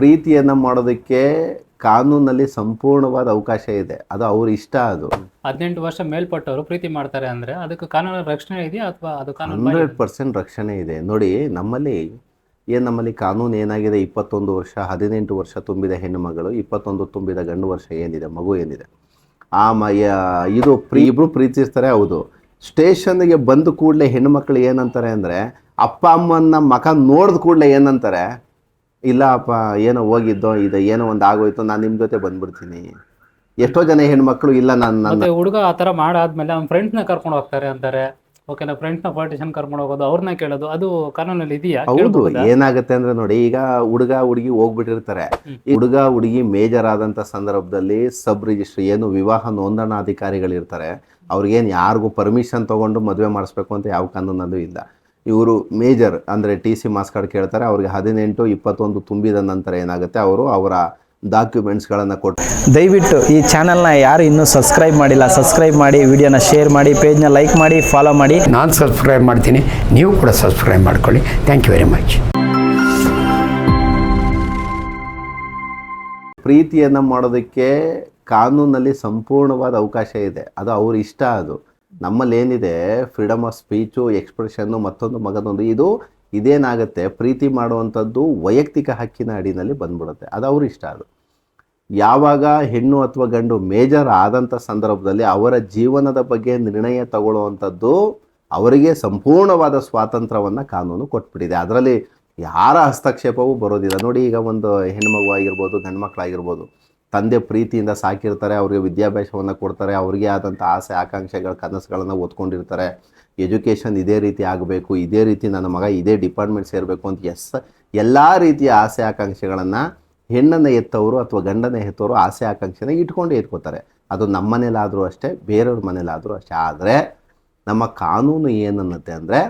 ಪ್ರೀತಿಯನ್ನ ಮಾಡೋದಕ್ಕೆ ಕಾನೂನಲ್ಲಿ ಸಂಪೂರ್ಣವಾದ ಅವಕಾಶ ಇದೆ. ಅದು ಅವ್ರ ಇಷ್ಟ ಅದು. ಹದಿನೆಂಟು ವರ್ಷ ಮೇಲ್ಪಟ್ಟವರು ಪ್ರೀತಿ ಮಾಡ್ತಾರೆ ಅಂದ್ರೆ ಅದಕ್ಕೆ ಕಾನೂನು ರಕ್ಷಣೆ ಇದೆಯಾ ಅಥವಾ ಅದು ಕಾನೂನು ಹಂಡ್ರೆಡ್ ಪರ್ಸೆಂಟ್ ರಕ್ಷಣೆ ಇದೆ. ನೋಡಿ ನಮ್ಮಲ್ಲಿ ಏನು ನಮ್ಮಲ್ಲಿ ಕಾನೂನು ಏನಾಗಿದೆ? ಇಪ್ಪತ್ತೊಂದು ವರ್ಷ ಹದಿನೆಂಟು ವರ್ಷ ತುಂಬಿದ ಹೆಣ್ಣು ಮಗಳು ಇಪ್ಪತ್ತೊಂದು ತುಂಬಿದ ಗಂಡು ವರ್ಷ ಏನಿದೆ? ಮಗು ಏನಿದೆ? ಆ ಮ ಇದು ಪ್ರೀ ಇಬ್ರು ಪ್ರೀತಿಸ್ತಾರೆ ಹೌದು. ಸ್ಟೇಷನ್ಗೆ ಬಂದ ಕೂಡಲೇ ಹೆಣ್ಣು ಮಕ್ಕಳು ಏನಂತಾರೆ ಅಂದರೆ ಅಪ್ಪ ಅಮ್ಮನ ಮಕ ನೋಡಿದ ಕೂಡಲೇ ಏನಂತಾರೆ ಇಲ್ಲ ಅಪ್ಪ ಏನೋ ಹೋಗಿದ್ದೋ ಇದು ಏನೋ ಒಂದು ಆಗೋಯ್ತು ನಾನು ನಿಮ್ಮ ಜೊತೆ ಬಂದ್ಬಿಡ್ತೀನಿ. ಎಷ್ಟೋ ಜನ ಹೆಣ್ಮಕ್ಳು ಇಲ್ಲ ನಾನು ನನ್ನ ಮತ್ತೆ ಹುಡುಗ ಆ ಥರ ಮಾಡಾದ್ಮೇಲೆ ಅವ್ನ ಫ್ರೆಂಡ್ಸ್ನ ಕರ್ಕೊಂಡು ಹೋಗ್ತಾರೆ ಅಂತಾರೆ ಓಕೆನಾ ಫ್ರೆಂಡ್ಸ್ನ ಪಾರ್ಟಿಷನ್ ಕರ್ಕೊಂಡು ಹೋಗೋದು ಅವ್ರನ್ನ ಕೇಳೋದು ಅದು ಕಾನೂನಲ್ಲಿ ಇದೆಯಾ? ಹೌದು? ಏನಾಗುತ್ತೆ ಅಂದ್ರೆ ನೋಡಿ ಈಗ ಹುಡುಗ ಹುಡುಗಿ ಹೋಗ್ಬಿಟ್ಟಿರ್ತಾರೆ. ಈ ಹುಡುಗ ಹುಡುಗಿ ಮೇಜರ್ ಆದಂತ ಸಂದರ್ಭದಲ್ಲಿ ಸಬ್ ರಿಜಿಸ್ಟ್ರಿ ಏನು ವಿವಾಹ ನೋಂದಣಾಧಿಕಾರಿಗಳಿರ್ತಾರೆ. ಅವ್ರಿಗೇನು ಯಾರಿಗೂ ಪರ್ಮಿಷನ್ ತಗೊಂಡು ಮದುವೆ ಮಾಡಿಸ್ಬೇಕು ಅಂತ ಯಾವ ಕಾನೂನಲ್ಲೂ ಇಲ್ಲ. ಇವರು ಮೇಜರ್ ಅಂದರೆ ಟಿ ಸಿ ಮಾಸ್ ಕಾರ್ಡ್ ಕೇಳ್ತಾರೆ ಅವ್ರಿಗೆ ಹದಿನೆಂಟು ಇಪ್ಪತ್ತೊಂದು ತುಂಬಿದ ನಂತರ ಏನಾಗುತ್ತೆ ಅವರು ಅವರ ಡಾಕ್ಯುಮೆಂಟ್ಸ್ಗಳನ್ನು ಕೊಟ್ಟು ದಯವಿಟ್ಟು ಈ ಚಾನಲ್ನ ಯಾರು ಇನ್ನೂ ಸಬ್ಸ್ಕ್ರೈಬ್ ಮಾಡಿಲ್ಲ ಸಬ್ಸ್ಕ್ರೈಬ್ ಮಾಡಿ ವಿಡಿಯೋನ ಶೇರ್ ಮಾಡಿ ಪೇಜ್ನ ಲೈಕ್ ಮಾಡಿ ಫಾಲೋ ಮಾಡಿ. ನಾನು ಸಬ್ಸ್ಕ್ರೈಬ್ ಮಾಡ್ತೀನಿ ನೀವು ಕೂಡ ಸಬ್ಸ್ಕ್ರೈಬ್ ಮಾಡ್ಕೊಳ್ಳಿ. ಥ್ಯಾಂಕ್ ಯು ವೆರಿ ಮಚ್ ಪ್ರೀತಿಯನ್ನು ಮಾಡೋದಕ್ಕೆ ಕಾನೂನಲ್ಲಿ ಸಂಪೂರ್ಣವಾದ ಅವಕಾಶ ಇದೆ. ಅದು ಅವ್ರ ಇಷ್ಟ ಅದು. ನಮ್ಮಲ್ಲಿ ಏನಿದೆ ಫ್ರೀಡಮ್ ಆಫ್ ಸ್ಪೀಚು ಎಕ್ಸ್ಪ್ರೆಷನ್ನು ಮತ್ತೊಂದು ಮಗದೊಂದು. ಇದು ಇದೇನಾಗುತ್ತೆ? ಪ್ರೀತಿ ಮಾಡುವಂಥದ್ದು ವೈಯಕ್ತಿಕ ಹಕ್ಕಿನ ಅಡಿನಲ್ಲಿ ಬಂದ್ಬಿಡುತ್ತೆ. ಅದು ಅವ್ರ ಇಷ್ಟ ಅದು. ಯಾವಾಗ ಹೆಣ್ಣು ಅಥವಾ ಗಂಡು ಮೇಜರ್ ಆದಂಥ ಸಂದರ್ಭದಲ್ಲಿ ಅವರ ಜೀವನದ ಬಗ್ಗೆ ನಿರ್ಣಯ ತಗೊಳ್ಳುವಂಥದ್ದು ಅವರಿಗೆ ಸಂಪೂರ್ಣವಾದ ಸ್ವಾತಂತ್ರ್ಯವನ್ನು ಕಾನೂನು ಕೊಟ್ಬಿಟ್ಟಿದೆ. ಅದರಲ್ಲಿ ಯಾರ ಹಸ್ತಕ್ಷೇಪವೂ ಬರೋದಿಲ್ಲ. ನೋಡಿ ಈಗ ಒಂದು ಹೆಣ್ಮಗು ಆಗಿರ್ಬೋದು, ಗಂಡು ಮಕ್ಕಳಾಗಿರ್ಬೋದು ತಂದೆ ಪ್ರೀತಿಯಿಂದ ಸಾಕಿರ್ತಾರೆ, ಅವ್ರಿಗೆ ವಿದ್ಯಾಭ್ಯಾಸವನ್ನು ಕೊಡ್ತಾರೆ, ಅವ್ರಿಗೆ ಆದಂಥ ಆಸೆ, ಆಕಾಂಕ್ಷೆಗಳ, ಕನಸುಗಳನ್ನು ಓದ್ಕೊಂಡಿರ್ತಾರೆ ಎಜುಕೇಷನ್ ಇದೇ ರೀತಿ ಆಗಬೇಕು, ಇದೇ ರೀತಿ ನನ್ನ ಮಗ ಇದೇ ಡಿಪಾರ್ಟ್ಮೆಂಟ್ ಸೇರಬೇಕು ಅಂತ ಎಸ್, ಎಲ್ಲ ರೀತಿಯ ಆಸೆ, ಆಕಾಂಕ್ಷೆಗಳನ್ನು ಹೆಣ್ಣನ್ನು ಎತ್ತವರು ಅಥವಾ ಗಂಡನ ಎತ್ತವರು ಆಸೆ, ಆಕಾಂಕ್ಷೆನ ಇಟ್ಕೊಂಡೇ ಇಟ್ಕೋತಾರೆ. ಅದು ನಮ್ಮ ಮನೇಲಾದರೂ ಅಷ್ಟೇ, ಬೇರೆಯವ್ರ ಮನೇಲಾದರೂ ಅಷ್ಟೇ. ಆದರೆ ನಮ್ಮ ಕಾನೂನು ಏನನ್ನತ್ತೆ ಅಂದರೆ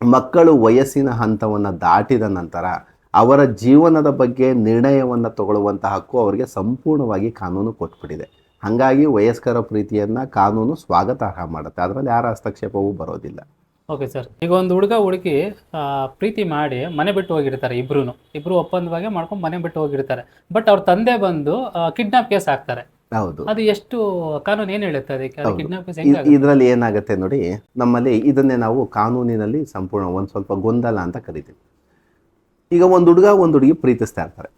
ಮಕ್ಕಳು ವಯಸ್ಸಿನ ಹಂತವನ್ನು ದಾಟಿದ ನಂತರ ಅವರ ಜೀವನದ ಬಗ್ಗೆ ನಿರ್ಣಯವನ್ನು ತಗೊಳ್ಳುವಂಥ ಹಕ್ಕು ಅವರಿಗೆ ಸಂಪೂರ್ಣವಾಗಿ ಕಾನೂನು ಕೊಟ್ಬಿಟ್ಟಿದೆ. ಹಾಗಾಗಿ ವಯಸ್ಕರ ಪ್ರೀತಿಯನ್ನು ಕಾನೂನು ಸ್ವಾಗತಾರ್ಹ ಮಾಡುತ್ತೆ. ಅದರಲ್ಲಿ ಯಾರ ಹಸ್ತಕ್ಷೇಪವೂ ಬರೋದಿಲ್ಲ. ಓಕೆ ಸರ್ ಈಗ ಒಂದು ಹುಡುಗ ಹುಡುಗಿ ಪ್ರೀತಿ ಮಾಡಿ ಮನೆ ಬಿಟ್ಟು ಹೋಗಿರ್ತಾರೆ ಇಬ್ರು ಇಬ್ರು ಒಪ್ಪಂದವಾಗಿ ಮಾಡ್ಕೊಂಡು ಮನೆ ಬಿಟ್ಟು ಹೋಗಿರ್ತಾರೆ. ಬಟ್ ಅವ್ರ ತಂದೆ ಬಂದು ಕಿಡ್ನಾಪ್ ಕೇಸ್ ಹಾಕ್ತಾರೆ. ಹೌದು. ಅದು ಎಷ್ಟು ಕಾನೂನು ಏನು ಹೇಳುತ್ತೆ ಅದಕ್ಕೆ. ಕಿಡ್ನಾಪ್ ಕೇಸ್ ಇದರಲ್ಲಿ ಏನಾಗುತ್ತೆ ನೋಡಿ ನಮ್ಮಲ್ಲಿ ಇದನ್ನೇ ನಾವು ಕಾನೂನಿನಲ್ಲಿ ಸಂಪೂರ್ಣ ಒಂದು ಸ್ವಲ್ಪ ಗೊಂದಲ ಅಂತ ಕರಿತೀವಿ. ಈಗ ಒಂದು ಹುಡುಗ ಒಂದು ಹುಡುಗಿ ಪ್ರೀತಿಸ್ತಾ ಇರ್ತಾರೆ.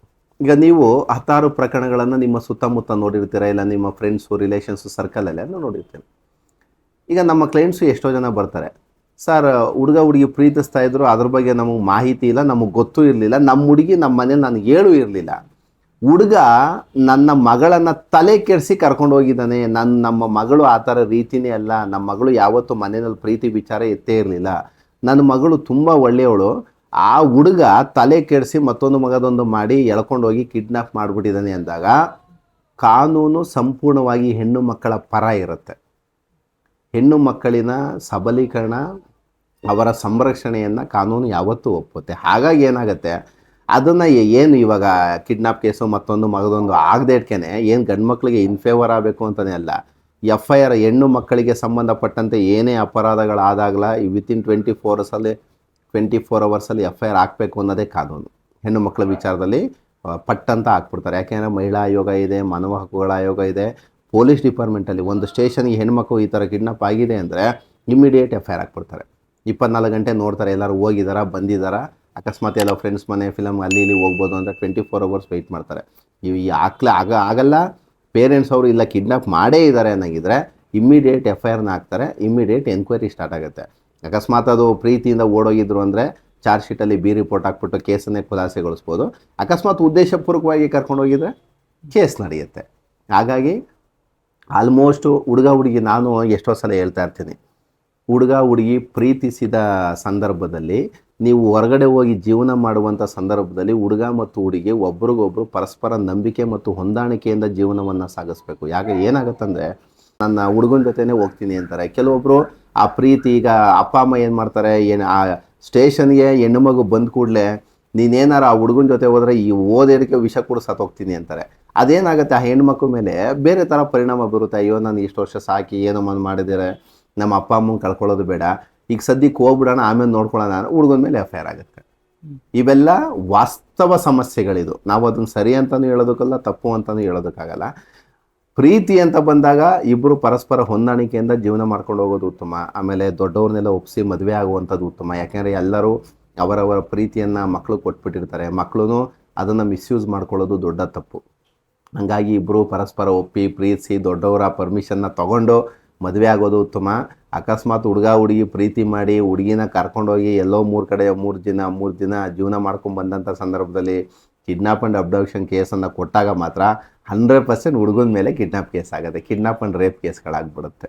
ಈಗ ನೀವು ಹತ್ತಾರು ಪ್ರಕರಣಗಳನ್ನು ನಿಮ್ಮ ಸುತ್ತಮುತ್ತ ನೋಡಿರ್ತೀರ? ಇಲ್ಲ ನಿಮ್ಮ ಫ್ರೆಂಡ್ಸು ರಿಲೇಷನ್ಸು ಸರ್ಕಲಲ್ಲಿ ಎಲ್ಲ ನೋಡಿರ್ತೀರ? ಈಗ ನಮ್ಮ ಕ್ಲೈಂಟ್ಸು ಎಷ್ಟೋ ಜನ ಬರ್ತಾರೆ. ಸರ್ ಹುಡುಗ ಹುಡುಗಿ ಪ್ರೀತಿಸ್ತಾ ಇದ್ರು, ಅದ್ರ ಬಗ್ಗೆ ನಮಗೆ ಮಾಹಿತಿ ಇಲ್ಲ, ನಮಗೆ ಗೊತ್ತೂ ಇರಲಿಲ್ಲ ನಮ್ಮ ಹುಡುಗಿ ನಮ್ಮ ಮನೇಲಿ ನನಗೆ ಹೇಳು ಇರಲಿಲ್ಲ. ಹುಡುಗ ನನ್ನ ಮಗಳನ್ನು ತಲೆ ಕೆಡಿಸಿ ಕರ್ಕೊಂಡು ಹೋಗಿದ್ದಾನೆ. ನನ್ನ ನಮ್ಮ ಮಗಳು ಆ ಥರ ರೀತಿನೇ ಅಲ್ಲ. ನಮ್ಮ ಮಗಳು ಯಾವತ್ತೂ ಮನೆಯಲ್ಲಿ ಪ್ರೀತಿ ವಿಚಾರ ಎತ್ತೇ ಇರಲಿಲ್ಲ. ನನ್ನ ಮಗಳು ತುಂಬ ಒಳ್ಳೆಯವಳು. ಆ ಹುಡುಗ ತಲೆ ಕೆಡಿಸಿ ಮತ್ತೊಂದು ಮಗದೊಂದು ಮಾಡಿ ಎಳ್ಕೊಂಡು ಹೋಗಿ ಕಿಡ್ನಾಪ್ ಮಾಡಿಬಿಟ್ಟಿದ್ದಾನೆ ಅಂದಾಗ ಕಾನೂನು ಸಂಪೂರ್ಣವಾಗಿ ಹೆಣ್ಣು ಮಕ್ಕಳ ಪರ ಇರುತ್ತೆ. ಹೆಣ್ಣು ಮಕ್ಕಳಿನ ಸಬಲೀಕರಣ, ಅವರ ಸಂರಕ್ಷಣೆಯನ್ನು ಕಾನೂನು ಯಾವತ್ತೂ ಒಪ್ಪುತ್ತೆ. ಹಾಗಾಗಿ ಏನಾಗುತ್ತೆ? ಅದನ್ನು ಏನು ಇವಾಗ ಕಿಡ್ನಾಪ್ ಕೇಸು ಮತ್ತೊಂದು ಮಗದೊಂದು ಆಗದೆ ಇಟ್ಕೆನೆ ಏನು ಗಂಡು ಮಕ್ಕಳಿಗೆ ಇನ್ಫೇವರ್ ಆಗಬೇಕು ಅಂತಲೇ ಅಲ್ಲ. ಎಫ್ ಐ ಆರ್ ಹೆಣ್ಣು ಮಕ್ಕಳಿಗೆ ಸಂಬಂಧಪಟ್ಟಂತೆ ಏನೇ ಅಪರಾಧಗಳಾದಾಗಲ ವಿತಿನ್ ಟ್ವೆಂಟಿ ಫೋರ್ಸಲ್ಲಿ ಟ್ವೆಂಟಿ ಫೋರ್ ಅವರ್ಸಲ್ಲಿ ಎಫ್ ಐ ಆರ್ ಹಾಕಬೇಕು ಅನ್ನೋದೇ ಕಾನೂನು. ಹೆಣ್ಣು ಮಕ್ಕಳ ವಿಚಾರದಲ್ಲಿ ಪಟ್ಟಂತ ಹಾಕ್ಬಿಡ್ತಾರೆ. ಯಾಕೆಂದರೆ ಮಹಿಳಾ ಆಯೋಗ ಇದೆ, ಮಾನವ ಹಕ್ಕುಗಳ ಆಯೋಗ ಇದೆ. ಪೊಲೀಸ್ ಡಿಪಾರ್ಟ್ಮೆಂಟಲ್ಲಿ ಒಂದು ಸ್ಟೇಷನ್ಗೆ ಹೆಣ್ಮಕ್ಳು ಈ ಥರ ಕಿಡ್ನಾಪ್ ಆಗಿದೆ ಅಂದರೆ ಇಮ್ಮಿಡಿಯೇಟ್ ಎಫ್ ಐ ಆರ್ ಹಾಕ್ಬಿಡ್ತಾರೆ. ಇಪ್ಪತ್ನಾಲ್ಕು ಗಂಟೆ ನೋಡ್ತಾರೆ, ಎಲ್ಲರೂ ಹೋಗಿದಾರಾ ಬಂದಿದ್ದಾರಾ ಅಕಸ್ಮಾತ್ ಎಲ್ಲ ಫ್ರೆಂಡ್ಸ್ ಮನೆ ಫಿಲಮ್ ಅಲ್ಲಿ ಇಲ್ಲಿ ಹೋಗ್ಬೋದು ಅಂತ ಟ್ವೆಂಟಿ ಫೋರ್ ಅವರ್ಸ್ ವೆಯ್ಟ್ ಮಾಡ್ತಾರೆ. ಇವು ಈ ಹಾಕ್ಲೆ, ಆಗ, ಆಗಲ್ಲ. ಪೇರೆಂಟ್ಸ್ ಅವರು ಇಲ್ಲ, ಕಿಡ್ನಾಪ್ ಮಾಡೇ ಇದ್ದಾರೆ ಅನ್ನೋಂಗಿದ್ರೆ ಇಮ್ಮಿಡಿಯೇಟ್ ಎಫ್ ಐ ಆರ್ನ ಹಾಕ್ತಾರೆ. ಇಮ್ಮಿಡಿಯೇಟ್ ಎನ್ಕ್ವೈರಿ ಸ್ಟಾರ್ಟ್ ಆಗುತ್ತೆ. ಅಕಸ್ಮಾತ್ ಅದು ಪ್ರೀತಿಯಿಂದ ಓಡೋಗಿದ್ರು ಅಂದರೆ ಚಾರ್ಜ್ ಶೀಟಲ್ಲಿ ಬಿ ರಿಪೋರ್ಟ್ ಹಾಕ್ಬಿಟ್ಟು ಕೇಸನ್ನೇ ಖುಲಾಸೆಗೊಳಿಸ್ಬೋದು. ಅಕಸ್ಮಾತ್ ಉದ್ದೇಶಪೂರ್ವಕವಾಗಿ ಕರ್ಕೊಂಡು ಹೋಗಿದ್ರೆ ಕೇಸ್ ನಡೆಯುತ್ತೆ. ಹಾಗಾಗಿ ಆಲ್ಮೋಸ್ಟು ಹುಡುಗ ಹುಡುಗಿ ನಾನು ಎಷ್ಟೋ ಸಲ ಹೇಳ್ತಾ ಇರ್ತೀನಿ. ಹುಡುಗ ಹುಡುಗಿ ಪ್ರೀತಿಸಿದ ಸಂದರ್ಭದಲ್ಲಿ ನೀವು ಹೊರಗಡೆ ಹೋಗಿ ಜೀವನ ಮಾಡುವಂಥ ಸಂದರ್ಭದಲ್ಲಿ ಹುಡುಗ ಮತ್ತು ಹುಡುಗಿ ಒಬ್ರಿಗೊಬ್ರು ಪರಸ್ಪರ ನಂಬಿಕೆ ಮತ್ತು ಹೊಂದಾಣಿಕೆಯಿಂದ ಜೀವನವನ್ನು ಸಾಗಿಸ್ಬೇಕು. ಯಾಕೆ ಏನಾಗುತ್ತಂದರೆ ನನ್ನ ಹುಡುಗನ ಜೊತೆನೇ ಹೋಗ್ತೀನಿ ಅಂತಾರೆ. ಕೆಲವೊಬ್ಬರು ಆ ಪ್ರೀತಿ ಈಗ ಅಪ್ಪ, ಅಮ್ಮ ಏನು ಮಾಡ್ತಾರೆ, ಏನು ಆ ಸ್ಟೇಷನ್ಗೆ ಹೆಣ್ಣು ಮಗು ಬಂದ ಕೂಡಲೇ ನೀನೇನಾರ ಆ ಹುಡುಗನ ಜೊತೆ ಹೋದರೆ ಈ ಓದೋದಕ್ಕೆ ವಿಷ ಕೂಡ ಸತ್ತೋಗ್ತೀನಿ ಅಂತಾರೆ. ಅದೇನಾಗುತ್ತೆ ಆ ಹೆಣ್ಮಕ್ಳ ಮೇಲೆ? ಬೇರೆ ಥರ ಪರಿಣಾಮ ಬರುತ್ತೆ. ಅಯ್ಯೋ, ನಾನು ಇಷ್ಟು ವರ್ಷ ಸಾಕಿ ಏನೋ ಒಂದು ಮಾಡಿದರೆ. ನಮ್ಮ ಅಪ್ಪ, ಅಮ್ಮನ ಕಳ್ಕೊಳ್ಳೋದು ಬೇಡ. ಈಗ ಸದ್ಯಕ್ಕೆ ಹೋಗ್ಬಿಡೋಣ, ಆಮೇಲೆ ನೋಡ್ಕೊಳ್ಳೋಣ ಹುಡುಗನ ಮೇಲೆ ಎಫ್ ಆಗುತ್ತೆ. ಇವೆಲ್ಲ ವಾಸ್ತವ ಸಮಸ್ಯೆಗಳಿದು. ನಾವು ಅದನ್ನ ಸರಿ ಅಂತಲೂ ಹೇಳೋದಕ್ಕಲ್ಲ, ತಪ್ಪು ಅಂತಲೂ ಹೇಳೋದಕ್ಕಾಗಲ್ಲ. ಪ್ರೀತಿ ಅಂತ ಬಂದಾಗ ಇಬ್ಬರು ಪರಸ್ಪರ ಹೊಂದಾಣಿಕೆಯಿಂದ ಜೀವನ ಮಾಡ್ಕೊಂಡು ಹೋಗೋದು ಉತ್ತಮ. ಆಮೇಲೆ ದೊಡ್ಡವ್ರನ್ನೆಲ್ಲ ಒಪ್ಪಿಸಿ ಮದುವೆ ಆಗುವಂಥದ್ದು ಉತ್ತಮ. ಯಾಕೆಂದರೆ ಎಲ್ಲರೂ ಅವರವರ ಪ್ರೀತಿಯನ್ನು ಮಕ್ಕಳು ಕೊಟ್ಬಿಟ್ಟಿರ್ತಾರೆ. ಮಕ್ಕಳು ಅದನ್ನು ಮಿಸ್ಯೂಸ್ ಮಾಡ್ಕೊಳ್ಳೋದು ದೊಡ್ಡ ತಪ್ಪು. ಹಂಗಾಗಿ ಇಬ್ಬರು ಪರಸ್ಪರ ಒಪ್ಪಿ ಪ್ರೀತಿಸಿ ದೊಡ್ಡವರ ಪರ್ಮಿಷನ್ನ ತಗೊಂಡು ಮದುವೆ ಆಗೋದು ಉತ್ತಮ. ಅಕಸ್ಮಾತ್ ಹುಡುಗ ಹುಡುಗಿ ಪ್ರೀತಿ ಮಾಡಿ ಹುಡುಗಿನ ಕರ್ಕೊಂಡೋಗಿ ಎಲ್ಲೋ ಮೂರು ಕಡೆ ಮೂರು ದಿನ ಮೂರು ದಿನ ಜೀವನ ಮಾಡ್ಕೊಂಡು ಬಂದಂಥ ಸಂದರ್ಭದಲ್ಲಿ ಕಿಡ್ನಾಪ್ ಆ್ಯಂಡ್ ಅಬ್ಡಕ್ಷನ್ ಕೇಸನ್ನು ಕೊಟ್ಟಾಗ ಮಾತ್ರ ಹಂಡ್ರೆಡ್ ಪರ್ಸೆಂಟ್ ಹುಡುಗನ ಮೇಲೆ ಕಿಡ್ನಾಪ್ ಕೇಸ್ ಆಗುತ್ತೆ. ಕಿಡ್ನಾಪ್ ಅಂಡ್ ರೇಪ್ ಕೇಸ್ಗಳಾಗ್ಬಿಡುತ್ತೆ.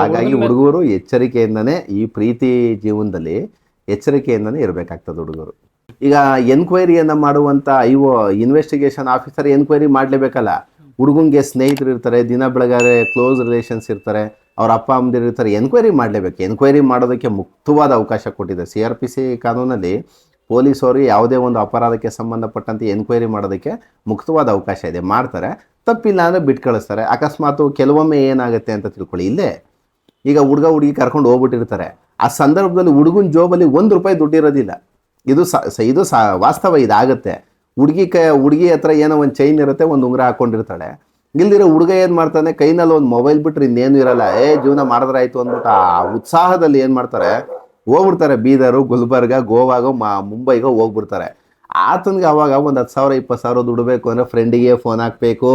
ಹಾಗಾಗಿ ಹುಡುಗರು ಎಚ್ಚರಿಕೆಯಿಂದನೇ ಈ ಪ್ರೀತಿ ಜೀವನದಲ್ಲಿ ಎಚ್ಚರಿಕೆಯಿಂದನೇ ಇರಬೇಕಾಗ್ತದೆ ಹುಡುಗರು. ಈಗ ಎನ್ಕ್ವೈರಿಯನ್ನು ಮಾಡುವಂಥ I O investigation officer enquiry ಮಾಡಲೇಬೇಕಲ್ಲ? ಹುಡುಗನಿಗೆ ಸ್ನೇಹಿತರು ಇರ್ತಾರೆ ದಿನ ಬೆಳಗಾರೆ ಕ್ಲೋಸ್ ರಿಲೇಷನ್ಸ್ ಇರ್ತಾರೆ ಅವ್ರ ಅಪ್ಪ ಅಮ್ಮದಿರು ಇರ್ತಾರೆ ಎನ್ಕ್ವೈರಿ ಮಾಡಲೇಬೇಕು. ಎನ್ಕ್ವೈರಿ ಮಾಡೋದಕ್ಕೆ ಮುಕ್ತವಾದ ಅವಕಾಶ ಕೊಟ್ಟಿದೆ. ಸಿ ಆರ್ ಪಿ ಸಿ ಕಾನೂನಲ್ಲಿ ಪೊಲೀಸವರು ಯಾವುದೇ ಒಂದು ಅಪರಾಧಕ್ಕೆ ಸಂಬಂಧಪಟ್ಟಂತೆ ಎನ್ಕ್ವೈರಿ ಮಾಡೋದಕ್ಕೆ ಮುಕ್ತವಾದ ಅವಕಾಶ ಇದೆ. ಮಾಡ್ತಾರೆ. ತಪ್ಪಿಲ್ಲ ಅಂದರೆ ಬಿಟ್ಟು ಕಳಿಸ್ತಾರೆ. ಅಕಸ್ಮಾತು ಕೆಲವೊಮ್ಮೆ ಏನಾಗುತ್ತೆ ಅಂತ ತಿಳ್ಕೊಳ್ಳಿ. ಇಲ್ಲೇ ಈಗ ಹುಡುಗ ಹುಡುಗಿ ಕರ್ಕೊಂಡು ಹೋಗ್ಬಿಟ್ಟಿರ್ತಾರೆ. ಆ ಸಂದರ್ಭದಲ್ಲಿ ಹುಡುಗನ ಜೋಬಲ್ಲಿ ಒಂದು ರೂಪಾಯಿ ದುಡ್ಡಿರೋದಿಲ್ಲ. ಇದು ಸ ಇದು ಸ, ವಾಸ್ತವ ಇದಾಗುತ್ತೆ. ಹುಡುಗಿ ಕ, ಹುಡುಗಿ ಹತ್ರ ಏನೋ ಒಂದು ಚೈನ್ ಇರುತ್ತೆ, ಒಂದು ಉಂಗುರ ಹಾಕೊಂಡಿರ್ತಾಳೆ. ಇಲ್ದಿರೋ ಹುಡುಗ ಏನು ಮಾಡ್ತಾನೆ? ಕೈನಲ್ಲಿ ಒಂದು ಮೊಬೈಲ್ ಬಿಟ್ಟರೆ ಇನ್ನೇನು ಇರಲ್ಲ. ಏ, ಜೀವನ ಮಾಡಿದ್ರಾಯ್ತು ಅಂದ್ಬಿಟ್ಟು ಆ ಉತ್ಸಾಹದಲ್ಲಿ ಏನು ಮಾಡ್ತಾರೆ? ಹೋಗ್ಬಿಡ್ತಾರೆ, ಬೀದರು, ಗುಲ್ಬರ್ಗ, ಗೋವಾಗೋ, ಮಾ, ಮುಂಬೈಗೋ ಹೋಗ್ಬಿಡ್ತಾರೆ. ಆತನಿಗೆ ಅವಾಗ ಒಂದು ಹತ್ತು ಸಾವಿರ, ಇಪ್ಪತ್ತು ಸಾವಿರ ದುಡಬೇಕು ಅಂದರೆ ಫ್ರೆಂಡಿಗೆ ಫೋನ್ ಹಾಕಬೇಕು.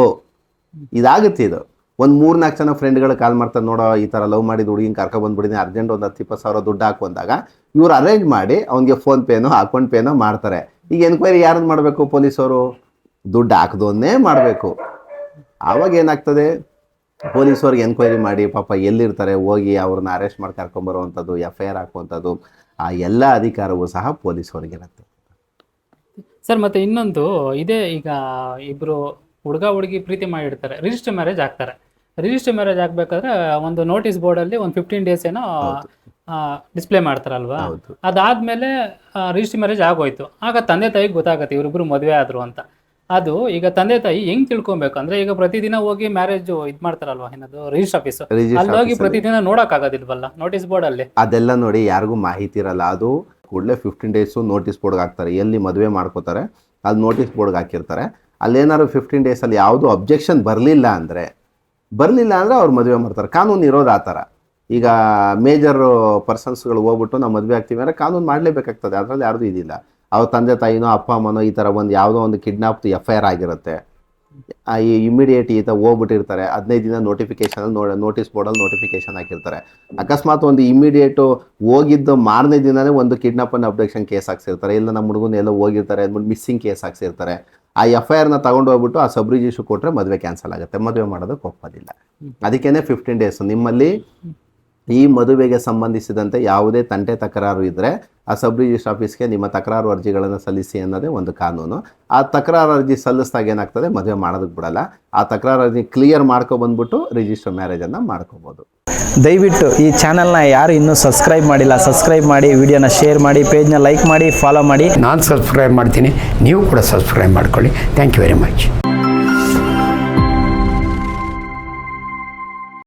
ಇದಾಗುತ್ತೆ ಇದು. ಒಂದು ಮೂರು ನಾಲ್ಕು ಜನ ಫ್ರೆಂಡ್ಗಳು ಕಾಲ್ ಮಾಡ್ತಾರೆ, ನೋಡೋ ಈ ಥರ ಲವ್ ಮಾಡಿದ ಹುಡುಗಿನ ಕರ್ಕೊಬಂದ್ಬಿಡಿದ್ದೀನಿ ಅರ್ಜೆಂಟ್ ಒಂದು ಹತ್ತು, ಇಪ್ಪತ್ತು ಸಾವಿರ ದುಡ್ಡು ಹಾಕು ಅಂದಾಗ ಇವ್ರು ಅರೇಂಜ್ ಮಾಡಿ ಅವ್ನಿಗೆ ಫೋನ್ ಪೇನೋ ಅಕೌಂಟ್ ಪೇನೋ ಮಾಡ್ತಾರೆ. ಈಗ ಎನ್ಕ್ವೈರಿ ಯಾರನ್ನು ಮಾಡಬೇಕು, ಪೊಲೀಸವರು? ದುಡ್ಡು ಹಾಕ್ದೋನ್ನೇ ಮಾಡಬೇಕು. ಆವಾಗ ಏನಾಗ್ತದೆ? ಪೊಲೀಸವ್ರಿಗೆ ಎನ್ಕ್ವೈರಿ ಮಾಡಿ ಪಾಪ ಎಲ್ಲಿರ್ತಾರೆ ಹೋಗಿ ಅವ್ರನ್ನ ಅರೆಸ್ಟ್ ಮಾಡಿ ಕರ್ಕೊಂಬರುವಂಥದ್ದು ಎಫ್ ಐ ಆರ್ ಹಾಕುವಂಥದ್ದು ಆ ಎಲ್ಲ ಅಧಿಕಾರವೂ ಸಹ ಪೊಲೀಸವ್ರಿಗಿರುತ್ತೆ ಸರ್ ಮತ್ತೆ ಇನ್ನೊಂದು ಇದೇ ಈಗ ಇಬ್ರು ಹುಡುಗ ಹುಡುಗಿ ಪ್ರೀತಿ ಮಾಡಿರ್ತಾರೆ ರಿಜಿಸ್ಟರ್ ಮ್ಯಾರೇಜ್ ಆಗ್ತಾರೆ. ರಿಜಿಸ್ಟರ್ ಮ್ಯಾರೇಜ್ ಆಗ್ಬೇಕಾದ್ರೆ ಒಂದು ನೋಟಿಸ್ ಬೋರ್ಡಲ್ಲಿ ಒಂದು ಫಿಫ್ಟೀನ್ ಡೇಸ್ ಏನೋ ಡಿಸ್ಪ್ಲೇ ಮಾಡ್ತಾರಲ್ವಾ? ಅದಾದ್ಮೇಲೆ ರಿಜಿಸ್ಟರ್ ಮ್ಯಾರೇಜ್ ಆಗೋಯ್ತು. ಆಗ ತಂದೆ ತಾಯಿಗೆ ಗೊತ್ತಾಗತ್ತೆ ಇವರಿಬ್ರು ಮದುವೆ ಆದ್ರು ಅಂತ. ಅದು ಈಗ ತಂದೆ ತಾಯಿ ಹೆಂಗ್ ತಿಳ್ಕೊಬೇಕು? ಅಂದ್ರೆ ಈಗ ಪ್ರತಿದಿನ ಹೋಗಿ ಮ್ಯಾರೇಜ್ ಇದ್ ಮಾಡ್ತಾರಲ್ವಾ ಏನದು ರಿಜಿಸ್ಟರ್ ಆಫೀಸ್ ಅಲ್ಲಿ ಹೋಗಿ ಪ್ರತಿದಿನ ನೋಡಕ್ ಆಗೋದಿಲ್ವಲ್ಲ ನೋಟಿಸ್ ಬೋರ್ಡ್ ಅಲ್ಲಿ. ಅದೆಲ್ಲ ನೋಡಿ ಯಾರಿಗೂ ಮಾಹಿತಿ ಇರಲ್ಲ. ಅದು ಕೂಡಲೇ ಫಿಫ್ಟೀನ್ ಡೇಸು ನೋಟಿಸ್ ಬೋರ್ಡ್ಗೆ ಹಾಕ್ತಾರೆ. ಎಲ್ಲಿ ಮದುವೆ ಮಾಡ್ಕೋತಾರೆ ಅದು ನೋಟಿಸ್ ಬೋರ್ಡ್ಗೆ ಹಾಕಿರ್ತಾರೆ. ಅಲ್ಲೇನಾದ್ರು ಫಿಫ್ಟೀನ್ ಡೇಸಲ್ಲಿ ಯಾವುದು ಅಬ್ಜೆಕ್ಷನ್ ಬರಲಿಲ್ಲ ಅಂದರೆ ಬರಲಿಲ್ಲ ಅಂದರೆ ಅವ್ರು ಮದುವೆ ಮಾಡ್ತಾರೆ. ಕಾನೂನು ಇರೋದು ಆ ಥರ. ಈಗ ಮೇಜರ್ ಪರ್ಸನ್ಸ್ಗಳು ಹೋಗ್ಬಿಟ್ಟು ನಾವು ಮದುವೆ ಆಗ್ತೀವಿ ಅಂದರೆ ಕಾನೂನು ಮಾಡಲೇಬೇಕಾಗ್ತದೆ. ಅದರಲ್ಲಿ ಯಾರ್ದು ಇದಿಲ್ಲ. ಅವ್ರ ತಂದೆ ತಾಯಿನೋ ಅಪ್ಪ ಅಮ್ಮನೋ ಈ ಥರ ಒಂದು ಯಾವುದೋ ಒಂದು ಕಿಡ್ನಾಪ್ ಎಫ್ ಐ ಆರ್ ಆಗಿರುತ್ತೆ. ಆ ಈ ಇಮಿಡಿಯೇಟ್ ಈತ ಹೋಗ್ಬಿಟ್ಟಿರ್ತಾರೆ. ಹದಿನೈದು ದಿನ ನೋಟಿಫಿಕೇಶನ್ ನೋಡಿ ನೋಟಿಸ್ ಬೋರ್ಡಲ್ಲಿ ನೋಟಿಫಿಕೇಶನ್ ಹಾಕಿರ್ತಾರೆ. ಅಕಸ್ಮಾತ್ ಒಂದು ಇಮಿಡಿಯೇಟು ಹೋಗಿದ್ದು ಮಾರನೇ ದಿನವೇ ಒಂದು ಕಿಡ್ನಾಪ್ ಅಬ್ಡಕ್ಷನ್ ಕೇಸ್ ಹಾಕ್ಸಿರ್ತಾರೆ. ಇಲ್ಲ ನಮ್ಮ ಹುಡುಗನ ಎಲ್ಲೋ ಹೋಗಿರ್ತಾರೆ ಅದ್ಬಿಟ್ಟು ಮಿಸ್ಸಿಂಗ್ ಕೇಸ್ ಹಾಕ್ಸಿರ್ತಾರೆ. ಆ ಎಫ್ ಐ ಆರ್ನ ತಗೊಂಡು ಹೋಗ್ಬಿಟ್ಟು ಆ ಸಬ್ ರಿಜಿಸ್ಟ್ರ್ ಕೊಟ್ಟರೆ ಮದುವೆ ಕ್ಯಾನ್ಸಲ್ ಆಗುತ್ತೆ. ಮದುವೆ ಮಾಡೋದಕ್ಕೆ ಒಪ್ಪೋದಿಲ್ಲ. ಅದಕ್ಕೇನೆ ಫಿಫ್ಟೀನ್ ಡೇಸ್ ನಿಮ್ಮಲ್ಲಿ ಈ ಮದುವೆಗೆ ಸಂಬಂಧಿಸಿದಂತೆ ಯಾವುದೇ ತಂಟೆ ತಕರಾರು ಇದ್ದರೆ ಆ ಸಬ್ ರಿಜಿಸ್ಟ್ರ್ ಆಫೀಸ್ಗೆ ನಿಮ್ಮ ತಕರಾರು ಅರ್ಜಿಗಳನ್ನು ಸಲ್ಲಿಸಿ ಅನ್ನೋದೇ ಒಂದು ಕಾನೂನು. ಆ ತಕರಾರು ಅರ್ಜಿ ಸಲ್ಲಿಸಿದಾಗ ಏನಾಗ್ತದೆ? ಮದುವೆ ಮಾಡೋದಕ್ಕೆ ಬಿಡಲ್ಲ. ಆ ತಕರಾರು ಅರ್ಜಿ ಕ್ಲಿಯರ್ ಮಾಡ್ಕೊಬಂದ್ಬಿಟ್ಟು ರಿಜಿಸ್ಟರ್ ಮ್ಯಾರೇಜನ್ನು ಮಾಡ್ಕೋಬೋದು. ದಯವಿಟ್ಟು ಈ ಚಾನಲ್ನ ಯಾರು ಇನ್ನೂ ಸಬ್ಸ್ಕ್ರೈಬ್ ಮಾಡಿಲ್ಲ ಸಬ್ಸ್ಕ್ರೈಬ್ ಮಾಡಿ ವಿಡಿಯೋನ ಶೇರ್ ಮಾಡಿ ಪೇಜ್ನ ಲೈಕ್ ಮಾಡಿ ಫಾಲೋ ಮಾಡಿ. ನಾನು ಸಬ್ಸ್ಕ್ರೈಬ್ ಮಾಡ್ತೀನಿ. ನೀವು ಕೂಡ ಸಬ್ಸ್ಕ್ರೈಬ್ ಮಾಡ್ಕೊಳ್ಳಿ. Thank you very much